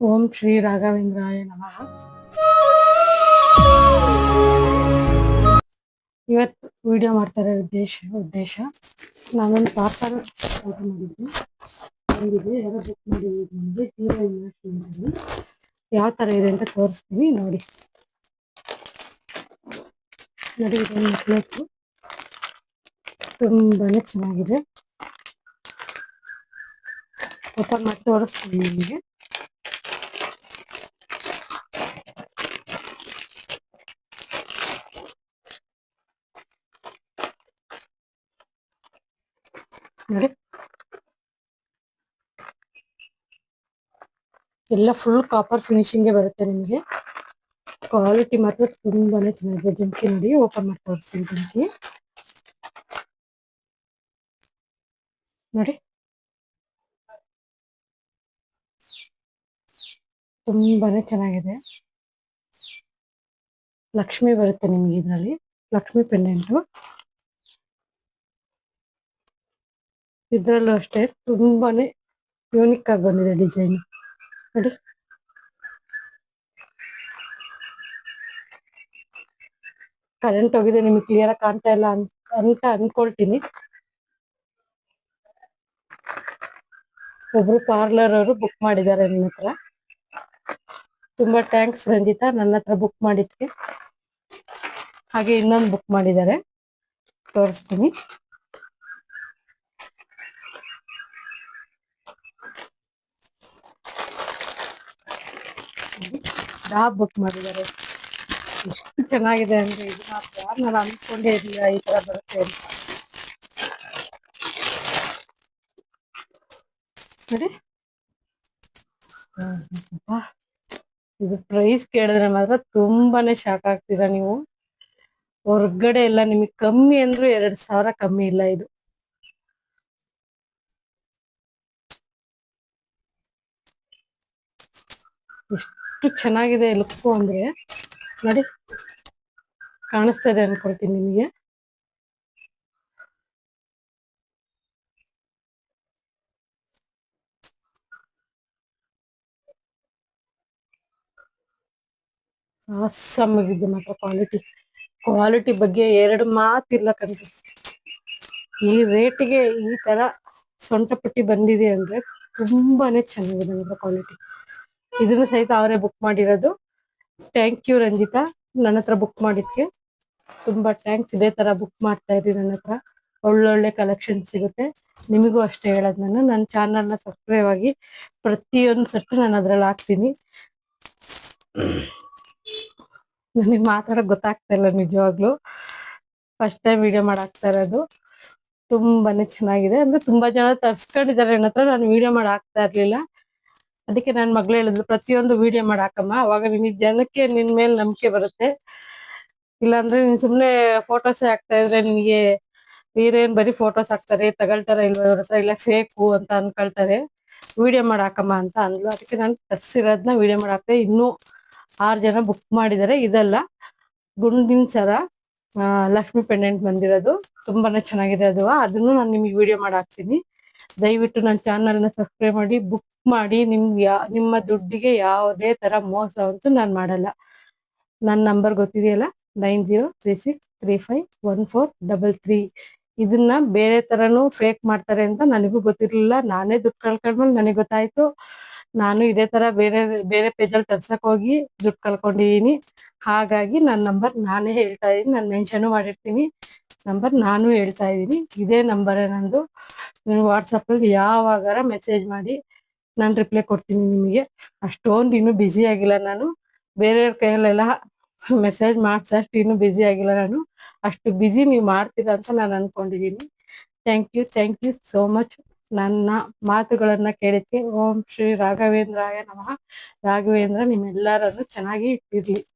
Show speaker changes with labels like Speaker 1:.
Speaker 1: ಓಂ ಶ್ರೀ ರಾಘವೇಂದ್ರಾಯ ನಮಃ. ಇವತ್ತು ವಿಡಿಯೋ ಮಾಡ್ತಾರೆ ಉದ್ದೇಶ ಉದ್ದೇಶ, ನಾನೊಂದು ಪಾರ್ಸಲ್ ಆರ್ಡರ್ ಮಾಡಿದ್ದೆ ಬಂದಿದೆ ಯಾರು ಬುಕ್ ಮಾಡಿದ್ದೀವಿ ನನಗೆ ಜೀರೋ ಇನ್ವೆಸ್ಟ್ಮೆಂಟಲ್ಲಿ ಯಾವ ಥರ ಇದೆ ಅಂತ ತೋರಿಸ್ತೀನಿ, ನೋಡಿ. ನೋಡಿ ಇದು ನೆಕ್ಲೆಸ್ಸು ತುಂಬಾ ಚೆನ್ನಾಗಿದೆ. ಓಪನ್ ಮಾಡಿ ತೋರಿಸ್ತೀನಿ ನಿಮಗೆ. ನೋಡಿ. ಎಲ್ಲ ಫುಲ್ ಕಾಪರ್ ಫಿನಿಶಿಂಗ್ ಬರುತ್ತೆ ನಿಮಗೆ. ಕ್ವಾಲಿಟಿ ಮಾತ್ರ ತುಂಬಾನೇ ಚೆನ್ನಾಗಿದೆ. ಜಿಂಕಿ ನೋಡಿ ಓಪನ್ ಮಾಡಿ ತೋರಿಸ್ತೀನಿ ನೋಡಿ. ತುಂಬಾನೇ ಚೆನ್ನಾಗಿದೆ. ಲಕ್ಷ್ಮಿ ಬರುತ್ತೆ ನಿಮ್ಗೆ ಇದರಲ್ಲಿ. ಲಕ್ಷ್ಮಿ ಪೆಂಡೆಂಟು ಇದ್ರಲ್ಲೂ ಅಷ್ಟೇ, ತುಂಬಾನೇ ಯೂನಿಕ್ ಆಗಿ ಬಂದಿದೆ ಡಿಸೈನ್ ನೋಡಿ. ಕರೆಂಟ್ ಹೋಗಿದೆ, ನಿಮಗೆ ಕ್ಲಿಯರ್ ಆಗಿ ಕಾಣ್ತಾ ಇಲ್ಲ ಅಂತ ಅನ್ಕೊಳ್ತೀನಿ. ಒಬ್ರು ಪಾರ್ಲರ್ ಅವರು ಬುಕ್ ಮಾಡಿದ್ದಾರೆ ನನ್ನ ಹತ್ರ. ತುಂಬಾ ಥ್ಯಾಂಕ್ಸ್ ರಂಜಿತಾ, ನನ್ನ ಹತ್ರ ಬುಕ್ ಮಾಡಿದ್ವಿ ಹಾಗೆ ಇನ್ನೊಂದು ಬುಕ್ ಮಾಡಿದ್ದಾರೆ. ತೋರಿಸ್ತೀನಿ. ಡಾಬ್ ಬುಕ್ ಮಾಡಿದ್ದಾರೆ. ಎಷ್ಟು ಚೆನ್ನಾಗಿದೆ ಅಂದ್ರೆ ಇದು ನಾನು ಅನ್ಕೊಂಡೇ ಇರಲಿಲ್ಲ ಈ ತರ ಬರುತ್ತೆ ಅಂತ. ನೋಡಿ. ಇದು ಪ್ರೈಸ್ ಕೇಳಿದ್ರೆ ಮಾತ್ರ ತುಂಬಾನೇ ಶಾಕ್ ಆಗ್ತೀರಾ ನೀವು. ಹೊರ್ಗಡೆ ಎಲ್ಲ ನಿಮಗೆ ಕಮ್ಮಿ ಅಂದ್ರೂ ಎರಡ್ ಸಾವಿರ ಕಮ್ಮಿ ಇಲ್ಲ ಇದು. ಎಷ್ಟು ಚೆನ್ನಾಗಿದೆ ಲುಕ್ಕು ಅಂದ್ರೆ. ನೋಡಿ. ಕಾಣಿಸ್ತಾ ಇದೆ ಅನ್ಕೊಳ್ತೀನಿ ನಿಮಗೆ. ಆಗಿದೆ ಮಾತ್ರ ಕ್ವಾಲಿಟಿ ಕ್ವಾಲಿಟಿ ಬಗ್ಗೆ ಎರಡು ಮಾತಿಲ್ಲ ಕಣ್ರಿ. ಈ ರೇಟಿಗೆ ಈ ತರ ಸೊಂಟ ಪಟ್ಟಿ ಬಂದಿದೆ ಅಂದ್ರೆ ತುಂಬಾನೇ ಚೆನ್ನಾಗಿದೆ ಮಾತ್ರ ಕ್ವಾಲಿಟಿ ಇದನ್ನು ಸಹಿತ ಅವರೇ ಬುಕ್ ಮಾಡಿರೋದು. Thank you Ranjitha. ನನ್ನ ಹತ್ರ ಬುಕ್ ಮಾಡಿದ್ಕೆ. ತುಂಬಾ ಥ್ಯಾಂಕ್ಸ್ ಇದೇ ತರ ಬುಕ್ ಮಾಡ್ತಾ ಇರಿ ನನ್ನ ಹತ್ರ. ಒಳ್ಳೊಳ್ಳೆ ಕಲೆಕ್ಷನ್ ಸಿಗುತ್ತೆ. ನಿಮಗೂ ಅಷ್ಟೇ ಹೇಳೋದು ನಾನು. ನನ್ನ ಚಾನಲ್ನ ಸಬ್ಸ್ಕ್ರೈಬ್ ಆಗಿ ಪ್ರತಿಯೊಂದು ಸಟ್ಟು ನಾನು ಅದ್ರಲ್ಲಿ ಹಾಕ್ತೀನಿ. ನನಗೆ ಮಾತಾಡೋಕೆ ಗೊತ್ತಾಗ್ತಾ ಇಲ್ಲ ನಿಜವಾಗ್ಲೂ. ಫಸ್ಟ್ ಟೈಮ್ ವಿಡಿಯೋ ಮಾಡಾಕ್ತಾ ಇರೋದು. ತುಂಬಾನೇ ಚೆನ್ನಾಗಿದೆ. ಅಂದ್ರೆ ತುಂಬಾ ಜನ ತರ್ಸ್ಕೊಂಡಿದ್ದಾರೆ ನನ್ನ ಹತ್ರ. ನಾನು ವಿಡಿಯೋ ಮಾಡಿ ಹಾಕ್ತಾ ಇರ್ಲಿಲ್ಲ. ಅದಕ್ಕೆ ನನ್ನ ಮಗಳು ಹೇಳಿದ್ಲು ಪ್ರತಿಯೊಂದು ವಿಡಿಯೋ ಮಾಡಾಕಮ್ಮ ಅವಾಗ ನಿನ್ನ ಜನಕ್ಕೆ ನಿನ್ ಮೇಲೆ ನಂಬಿಕೆ ಬರುತ್ತೆ. ಇಲ್ಲಾಂದ್ರೆ ನೀನ್ ಸುಮ್ನೆ ಫೋಟೋಸ್ ಹಾಕ್ತಾ ಇದ್ರೆ ನಿನ್ಗೆ ನೀರೇನ್ ಬರೀ ಫೋಟೋಸ್ ಹಾಕ್ತಾರೆ, ತಗೊಳ್ತಾರ ಇಲ್ವ ಇವ್ರ ಹತ್ರ, ಇಲ್ಲ ಫೇಕು ಅಂತ ಅನ್ಕೊಳ್ತಾರೆ. ವಿಡಿಯೋ ಮಾಡಾಕಮ್ಮ ಅಂತ ಅಂದ್ಲು. ಅದಕ್ಕೆ ನಾನು ತರ್ಸಿರೋದ್ನ ವಿಡಿಯೋ ಮಾಡಾಕ್ತೆ ಇನ್ನು ಆರು ಜನ ಬುಕ್ ಮಾಡಿದ್ದಾರೆ ಇದೆಲ್ಲ, ಗುಂಡಿನ ಸರ ಲಕ್ಷ್ಮಿ ಪೆಂಡೆಂಟ್ ಬಂದಿರೋದು. ತುಂಬಾನೇ ಚೆನ್ನಾಗಿದೆ ಅದು. ಅದನ್ನು ನಾನು ನಿಮಗೆ ವಿಡಿಯೋ ಮಾಡಿ ಹಾಕ್ತೀನಿ. ದಯವಿಟ್ಟು ನನ್ನ ಚಾನಲ್ನ ಸಬ್ಸ್ಕ್ರೈಬ್ ಮಾಡಿ ಬುಕ್ ಮಾಡಿ, ನಿಮ್ ಯಾ, ನಿಮ್ಮ ದುಡ್ಡಿಗೆ ಯಾವುದೇ ತರ ಮೋಸ ಅಂತೂ ನಾನು ಮಾಡಲ್ಲ. ನನ್ನ number ಗೊತ್ತಿದೆಯಲ್ಲ? Nine zero three six three five one four double three ಇದನ್ನ ಬೇರೆ ತರನು ಫೇಕ್ ಮಾಡ್ತಾರೆ ಅಂತ ನನಗೂ ಗೊತ್ತಿರ್ಲಿಲ್ಲ. ನಾನೇ ದುಡ್ಡು ಕಳ್ಕೊಂಡ್ಮೇಲೆ ನನಗೆ ಗೊತ್ತಾಯ್ತು. ನಾನು ಇದೇ ತರ ಬೇರೆ ಬೇರೆ ಪೇಜಲ್ಲಿ ತರ್ಸಕ್ ಹೋಗಿ ದುಡ್ಡು ಕಳ್ಕೊಂಡಿದೀನಿ. ಹಾಗಾಗಿ ನನ್ನ ನಂಬರ್ ನಾನೇ ಹೇಳ್ತಾ ಇದೀನಿ. ನಾನು ಮೆನ್ಷನ್ ಮಾಡಿರ್ತೀನಿ. ನಂಬರ್ ನಾನು ಹೇಳ್ತಾ ಇದ್ದೀನಿ. ಇದೇ ನಂಬರ್ ನಂದು. ನೀವು ವಾಟ್ಸಪ್ಪಲ್ಲಿ ಯಾವಾಗಾರ ಮೆಸೇಜ್ ಮಾಡಿ, ನಾನು ರಿಪ್ಲೈ ಕೊಡ್ತೀನಿ ನಿಮಗೆ. ಅಷ್ಟೊಂದು ಇನ್ನೂ ಬ್ಯುಸಿ ಆಗಿಲ್ಲ ನಾನು. ಬೇರೆಯವ್ರ ಕೈಯಲ್ಲೆಲ್ಲ ಮೆಸೇಜ್ ಮಾಡ್ಸಷ್ಟು ಇನ್ನೂ ಬ್ಯುಸಿ ಆಗಿಲ್ಲ ನಾನು. ಅಷ್ಟು ಬ್ಯುಸಿ ನೀವು ಮಾಡ್ತೀರಾ ಅಂತ ನಾನು ಅನ್ಕೊಂಡಿದ್ದೀನಿ thank you thank you so much ನನ್ನ ಮಾತುಗಳನ್ನ ಕೇಳಿಕ್ಕೆ ಓಂ ಶ್ರೀ ರಾಘವೇಂದ್ರಾಯ ನಮಃ. ರಾಘವೇಂದ್ರ, ನಿಮ್ಮೆಲ್ಲರನ್ನು ಚೆನ್ನಾಗಿ ಇಟ್ಟಿರ್ಲಿ.